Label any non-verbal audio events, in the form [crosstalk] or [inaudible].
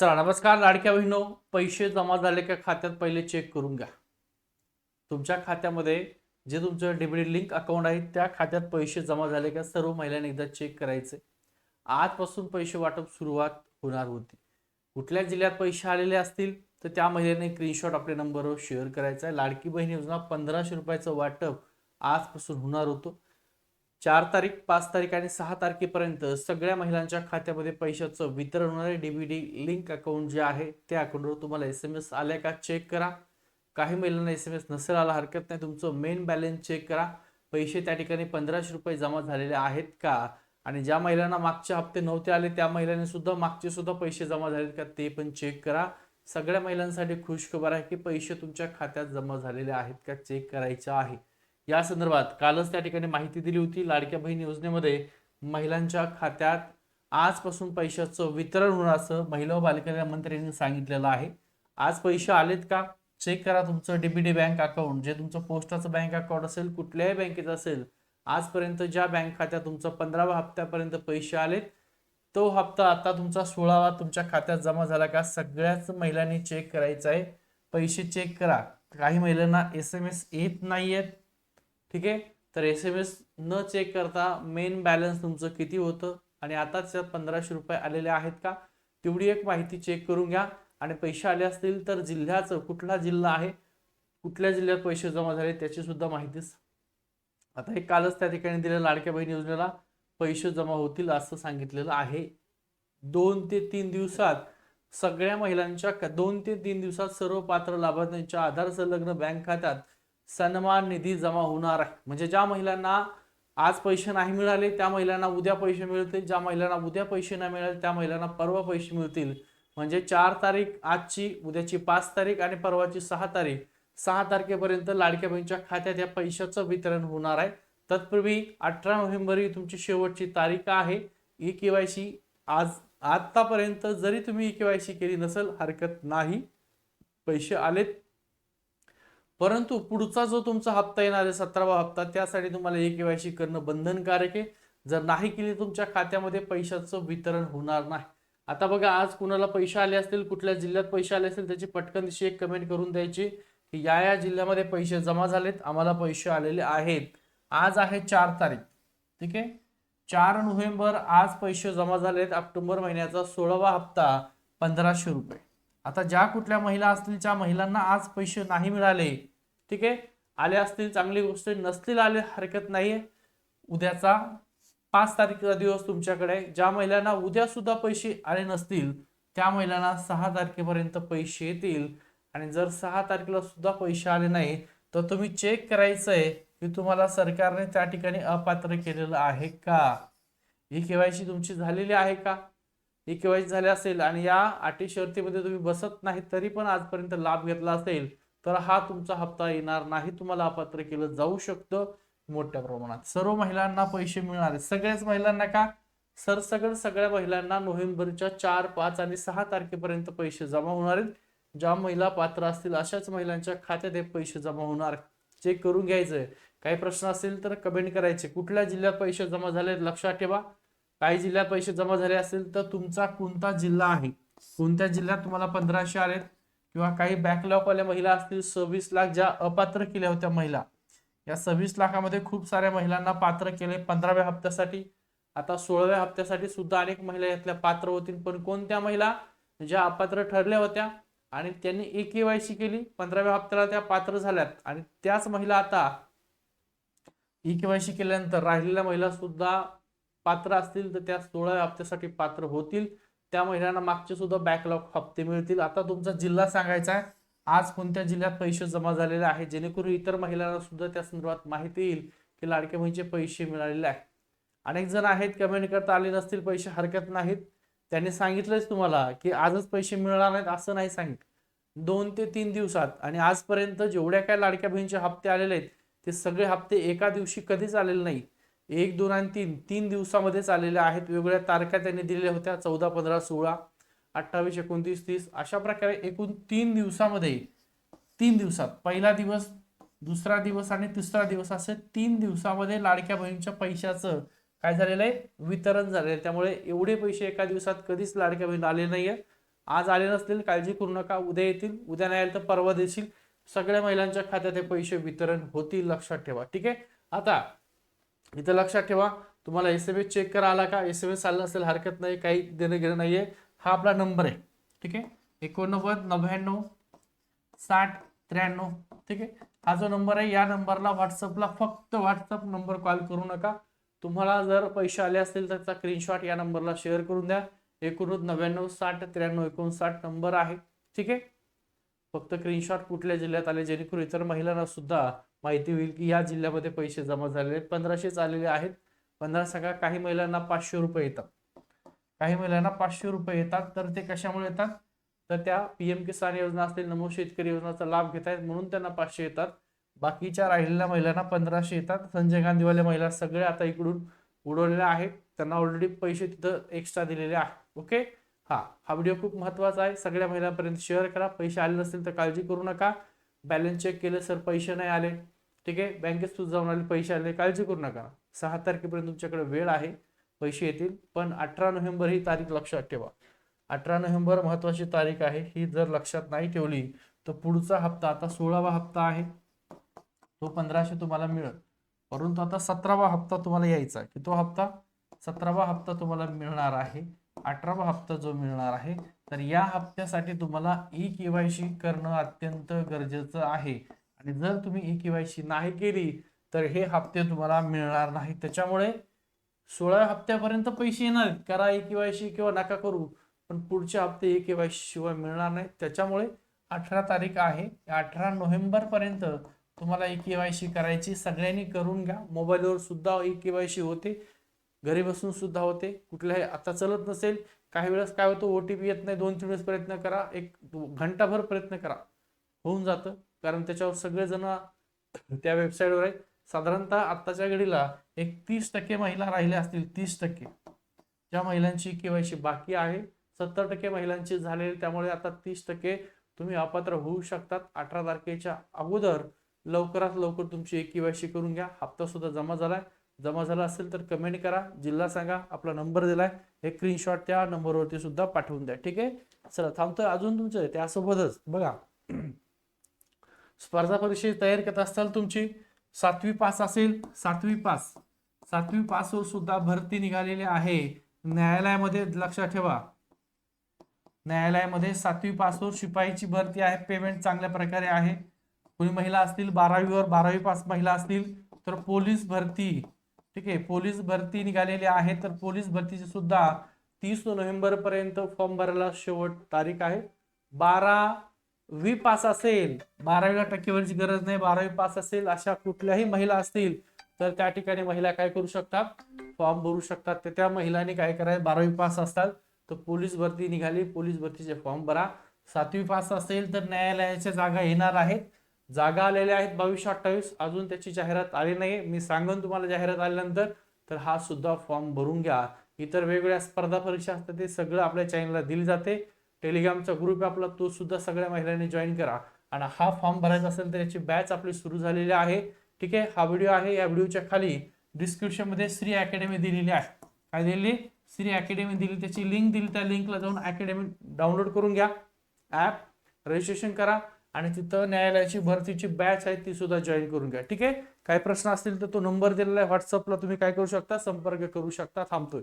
चला नमस्कार लाडक्या बहिणो पैसे जमा झाले का खात्यात पहिले चेक करून घ्या. तुमच्या खात्यामध्ये जे तुमचं डेबिट लिंक अकाउंट आहे त्या खात्यात पैसे जमा झाले का सर्व महिलांनी एकदा चेक करायचे. आजपासून पैसे वाटप सुरुवात होणार होती. कुठल्या जिल्ह्यात पैसे आलेले असतील तर त्या महिलेने स्क्रीनशॉट आपल्या नंबरवर शेअर करायचा आहे. लाडकी बहीण योजना पंधराशे रुपयाचं वाटप आजपासून होणार होतं. चार तारीख पाच तारीख आणि सहा तारखेपर्यंत सगळ्या महिलांच्या खात्यामध्ये पैशाचं वितरण होणारे डीबीडी लिंक अकाउंट जे आहे त्या अकाउंटवर तुम्हाला एस एम एस आल्या का चेक करा. काही महिलांना एस एम एस नसेल आला हरकत नाही. तुमचं मेन बॅलन्स चेक करा. पैसे त्या ठिकाणी पंधराशे रुपये जमा झालेले आहेत का? आणि ज्या महिलांना मागचे हप्ते नव्हते आले त्या महिलांनी सुद्धा मागचे सुद्धा पैसे जमा झालेत का ते पण चेक करा. सगळ्या महिलांसाठी खुश खबर आहे की पैसे तुमच्या खात्यात जमा झालेले आहेत का चेक करायचे आहे. या संदर्भात कालच त्या ठिकाणी माहिती दिली होती लाडक्या बहीण योजनेमध्ये महिलांच्या खात्यात आजपासून पैशाचं वितरण होणार असं महिला व बालकल्याण मंत्र्यांनी सांगितलेलं आहे. आज पैसे आलेत का? चेक करा तुमचं डीबीडी बँक अकाउंट जे तुमचं पोस्टाचं बँक अकाउंट असेल कुठल्याही बँकेचं असेल आजपर्यंत ज्या बँक खात्यात तुमचं पंधराव्या हप्त्यापर्यंत पैसे आलेत तो हप्ता आता तुमचा सोळावा तुमच्या खात्यात जमा झाला का? सगळ्याच महिलांनी चेक करायचं आहे. पैसे चेक करा. काही महिलांना एस एम एस येत नाही आहेत ठीक आहे? तर एस एम एस न चेक करता मेन बॅलन्स तुमचं किती होतं? आणि आताच त्यात पंधराशे रुपये आलेले आहेत का? तेवढी एक माहिती चेक करून घ्या. आणि पैसे आले असतील तर जिल्ह्याचं कुठला जिल्हा आहे? कुठल्या जिल्ह्यात पैसे जमा झाले त्याची सुद्धा माहितीच आता हे कालच त्या ठिकाणी दिलेल्या लाडक्या बहीण योजनेला पैसे जमा होतील असं सांगितलेलं आहे. दोन ते तीन दिवसात सगळ्या महिलांच्या क- दोन ते तीन दिवसात सर्व पात्र लाभार्थ्यांच्या आधार संलग्न बँक खात्यात सन्मान निधी जमा होणार आहे. म्हणजे ज्या महिलांना आज पैसे नाही मिळाले त्या महिलांना उद्या पैसे मिळतील. ज्या महिलांना उद्या पैसे नाही मिळाले त्या महिलांना परवा पैसे मिळतील. म्हणजे चार तारीख आजची उद्याची पाच तारीख आणि परवाची सहा तारीख. सहा तारखेपर्यंत लाडक्या बहिणीच्या खात्यात या पैशाचं वितरण होणार आहे. तत्पूर्वी अठरा नोव्हेंबर ही तुमची शेवटची तारीख आहे. ई के वाय सी आज आत्तापर्यंत जरी तुम्ही ई के वाय सी केली नसेल हरकत नाही. पैसे आलेत. परंतु पुढचा जो तुमचा हप्ता येणार आहे सतरावा हप्ता त्यासाठी तुम्हाला ई केवायसी करणं बंधनकारक आहे. जर नाही केली तुमच्या खात्यामध्ये पैशाचं वितरण होणार नाही. आता बघा आज कुणाला पैसे आले असतील कुठल्या जिल्ह्यात पैसे आले असतील त्याची पटकन दिवशी एक कमेंट करून द्यायची की या या जिल्ह्यामध्ये पैसे जमा झालेत आम्हाला पैसे आलेले आहेत. आज आहे चार तारीख ठीक आहे? चार नोव्हेंबर आज पैसे जमा झालेत ऑक्टोबर महिन्याचा सोळावा हप्ता पंधराशे रुपये. आता ज्या कुठल्या महिला असतील ज्या महिलांना आज पैसे नाही मिळाले ठीक आहे? आले असतील चांगली गोष्ट नसतील आले हरकत नाही उद्याचा पाच तारखेचा दिवस तुमच्याकडे ज्या महिलांना उद्या सुद्धा पैसे आले नसतील त्या महिलांना सहा तारखेपर्यंत पैसे येतील. आणि जर सहा तारखेला सुद्धा पैसे आले नाही तर तुम्ही चेक करायचं आहे की तुम्हाला सरकारने त्या ठिकाणी अपात्र केलेलं आहे का? ही केवायसी तुमची झालेली आहे का? ही केवायसी झाली असेल आणि या अटी शर्तीमध्ये तुम्ही बसत नाही तरी पण आजपर्यंत लाभ घेतला असेल तर हा तुमचा हप्ता येणार नाही. तुम्हाला अपात्र केलं जाऊ शकतं मोठ्या प्रमाणात. सर्व महिलांना पैसे मिळणार. आहेत सगळ्याच महिलांना का? सरसगट सगळ्या महिलांना नोव्हेंबरच्या चार पाच आणि सहा तारखेपर्यंत पैसे जमा होणार आहेत. ज्या महिला पात्र असतील अशाच महिलांच्या खात्यात हे पैसे जमा होणार. चेक करून घ्यायचंय. काही प्रश्न असेल तर कमेंट करायचे. कुठल्या जिल्ह्यात पैसे जमा झाले लक्षात ठेवा. काही जिल्ह्यात पैसे जमा झाले असेल तर तुमचा कोणता जिल्हा आहे? कोणत्या जिल्ह्यात तुम्हाला पंधराशे आलेत? किंवा काही बॅकलॉगवाल्या महिला असतील सव्वीस लाख ज्या अपात्र केल्या होत्या महिला या सव्वीस लाखामध्ये खूप साऱ्या महिलांना पात्र केले पंधराव्या हप्त्यासाठी. आता सोळाव्या हप्त्यासाठी सुद्धा अनेक महिला यातल्या पात्र होतील पण कोणत्या महिला ज्या अपात्र ठरल्या होत्या आणि त्यांनी ए केवायसी केली पंधराव्या हप्त्याला त्या पात्र झाल्यात. आणि त्याच महिला आता ई केवायसी केल्यानंतर राहिलेल्या महिला सुद्धा पात्र असतील तर त्या सोळाव्या हप्त्यासाठी पात्र होतील. त्या महिलांना मागचे सुद्धा बॅकलॉग हप्ते मिळतील. आता तुमचा जिल्हा सांगायचा आहे. आज कोणत्या जिल्ह्यात पैसे जमा झालेले आहे? जेणेकरून इतर महिलांना सुद्धा त्या संदर्भात माहिती येईल की लाडक्या बहिणीचे पैसे मिळालेले आहे अनेक जण आहेत कमेंट करता आले नसतील पैसे हरकत नाहीत. त्यांनी सांगितलंच तुम्हाला की आजच पैसे मिळणार नाहीत असं नाही सांगित दोन ते तीन दिवसात आणि आजपर्यंत जेवढ्या काय लाडक्या बहिणीचे हप्ते आलेले आहेत ते सगळे हप्ते एका दिवशी कधीच आलेले नाही एक दोन आणि तीन. तीन दिवसामध्येच आलेल्या आहेत. वेगवेगळ्या तारखा त्यांनी दिलेल्या होत्या. चौदा पंधरा सोळा अठ्ठावीस एकोणतीस तीस. अशा प्रकारे एकूण तीन दिवसामध्ये तीन दिवसात पहिला दिवस दुसरा दिवस आणि तिसरा दिवस असे तीन दिवसामध्ये लाडक्या बहिणीच्या पैशाचं काय झालेलं आहे? वितरण झालेलं आहे. त्यामुळे एवढे पैसे एका दिवसात कधीच लाडक्या बहीण आले नाहीये. आज आले नसतील काळजी करू नका. उद्या येतील उद्या नाही आले तर परवा देशील. सगळ्या महिलांच्या खात्यात हे पैसे वितरण होतील लक्षात ठेवा. ठीक आहे? आता इथं लक्षात ठेवा तुम्हाला एस एम एस चेक करा आला का एस एम एस आला असेल हरकत नाही काही देणं घेणं नाहीये. हा आपला नंबर आहे ठीक आहे? एकोणनव्वद नव्याण्णव साठ त्र्याण्णव ठीक आहे? हा जो नंबर आहे या नंबरला व्हॉट्सअपला फक्त व्हॉट्सअप नंबर कॉल करू नका. तुम्हाला जर पैसे आले असतील तर त्याचा स्क्रीनशॉट या नंबरला शेअर करून द्या. एकोणनव्वद नव्याण्णव साठ त्र्याण्णव एकोणसाठ नंबर आहे ठीक आहे? फक्त स्क्रीनशॉट कुठल्या जिल्ह्यात आले जेणेकरून इतर महिलांना सुद्धा माहिती होईल की या जिल्ह्यामध्ये पैसे जमा झालेले आहेत. पंधराशेच आलेले आहेत. पंधरा सगळ्या काही महिलांना पाचशे रुपये येतात. काही महिलांना पाचशे रुपये येतात. तर ते कशामुळे येतात? तर त्या पी एम किसान योजना असतील नमो शेतकरी योजनाचा लाभ घेत आहेत म्हणून त्यांना पाचशे येतात. बाकीच्या राहिलेल्या महिलांना पंधराशे येतात. संजय गांधीवाल्या महिला सगळे आता इकडून उडवलेल्या आहेत. त्यांना ऑलरेडी पैसे तिथं एक्स्ट्रा दिलेले आहेत ओके हा हा व्हिडिओ खूप महत्त्वाचा आहे. सगळ्या महिलांपर्यंत शेअर करा. पैसे आले नसतील तर काळजी करू नका. बॅलन्स चेक केले सर पैसे नाही आले. ठीक आहे? बँकेत सुद्धा जाऊन आले पैसे आले. काळजी करू नका. सहा तारखेपर्यंत तुमच्याकडे वेळ आहे. पैसे येतील. पण अठरा नोव्हेंबर ही तारीख लक्षात ठेवा. अठरा नोव्हेंबर महत्वाची तारीख आहे. ही जर लक्षात नाही ठेवली तर पुढचा हप्ता आता सोळावा हप्ता आहे. तो पंधराशे तुम्हाला मिळेल. परंतु आता सतरावा हप्ता तुम्हाला यायचा की तो हप्ता? सतरावा हप्ता तुम्हाला मिळणार आहे. अठरावा हप्ता जो मिळणार आहे तर या हप्त्यासाठी तुम्हाला ई केवायसी करणं अत्यंत गरजेचं आहे. आणि जर तुम्ही ई केवायसी नाही केली तर हे हप्ते तुम्हाला मिळणार नाही. त्याच्यामुळे सोळा हप्त्यापर्यंत पैसे येणार. करा ई केवायसी किंवा नका करू. पण पुढचे हप्ते ई केवायसी शिवाय मिळणार नाही त्याच्यामुळे अठरा तारीख आहे. अठरा नोव्हेंबर पर्यंत तुम्हाला ई केवायसी करायची सगळ्यांनी करून घ्या. मोबाईलवर सुद्धा ई केवायसी होते. घरी बसून सुद्धा होते. कुठल्याही आता चलत नसेल काही वेळेस काय होतं ओ टी पी येत नाही दोन तीन वेळेस प्रयत्न करा एक घंटाभर प्रयत्न करा. होऊन जातं. कारण त्याच्यावर सगळेजण त्या वेबसाईटवर आहे साधारणतः आत्ताच्या घडीला एक तीस टक्के महिला राहिल्या असतील तीस टक्के. ज्या महिलांची केवायसी बाकी आहे सत्तर टक्के महिलांची झालेली त्यामुळे आता तीस टक्के तुम्ही अपात्र होऊ शकतात. अठरा तारखेच्या अगोदर लवकरात लवकर तुमची एक केवायसी करून घ्या. हप्ता सुद्धा जमा झालाय. जमा झाला असेल तर कमेंट करा. जिल्हा सांगा आपला नंबर दिलाय. हे स्क्रीनशॉट त्या नंबरवरती सुद्धा पाठवून द्या. ठीक आहे? चला थांबतोय अजून तुमचं. त्यासोबतच बघा. [clears throat] स्पर्धा परीक्षेची तयारी करत असताल तुमची. सातवी पास असेल सातवी पास. सातवी पासवर सुद्धा भरती निघालेली आहे. न्यायालयामध्ये लक्षात ठेवा. न्यायालयामध्ये सातवी पासवर शिपाईची भरती आहे. पेमेंट चांगल्या प्रकारे आहे. कोणी महिला असतील बारावीवर बारावी पास महिला असतील तर पोलीस भरती. ठीक आहे पोलीस भरती निघालेली आहे तर पोलीस भरतीची सुद्धा तीस नोव्हेंबर पर्यंत फॉर्म भरायला शेवट तारीख आहे. बारावी पास असेल बारावीला टक्केवारीची गरज नाही बारावी पास असेल अशा कुठल्याही महिला असतील तर त्या ठिकाणी महिला काय करू शकतात? फॉर्म भरू शकतात. तर त्या महिलांनी काय करायचं? बारावी पास असतात. तर पोलीस भरती निघाली. पोलीस भरतीचे फॉर्म भरा. सातवी पास असेल तर न्यायालयाच्या जागा येणार आहेत. जागा आलेल्या आहेत बावीसशे अठ्ठावीस. अजून त्याची जाहिरात आली नाही मी सांगून तुम्हाला जाहिरात आल्यानंतर. तर हा सुद्धा फॉर्म भरून घ्या. इतर वेगवेगळ्या स्पर्धा परीक्षा असतात ते सगळं आपल्या चॅनलला दिली जाते. टेलिग्रामचा ग्रुप आपला तो सुद्धा सगळ्या महिलांनी जॉईन करा. आणि हा फॉर्म भरायचा असेल तर याची बॅच आपली सुरू झालेली आहे. ठीक आहे? हा व्हिडिओ आहे. या व्हिडिओच्या खाली डिस्क्रिप्शनमध्ये श्री अकॅडमी दिलेली आहे. काय दिलेली? श्री अकॅडमी दिली. त्याची लिंक दिली. त्या लिंकला जाऊन अकॅडमी डाउनलोड करून घ्या. ॲप रजिस्ट्रेशन करा. आणि तिथं न्यायालयाची भरतीची बॅच आहे ती सुद्धा जॉईन करून घ्या. ठीक आहे? काही प्रश्न असतील तर तो नंबर दिलेला आहे व्हॉट्सअपला तुम्ही काय करू शकता? संपर्क करू शकता. थांबतोय.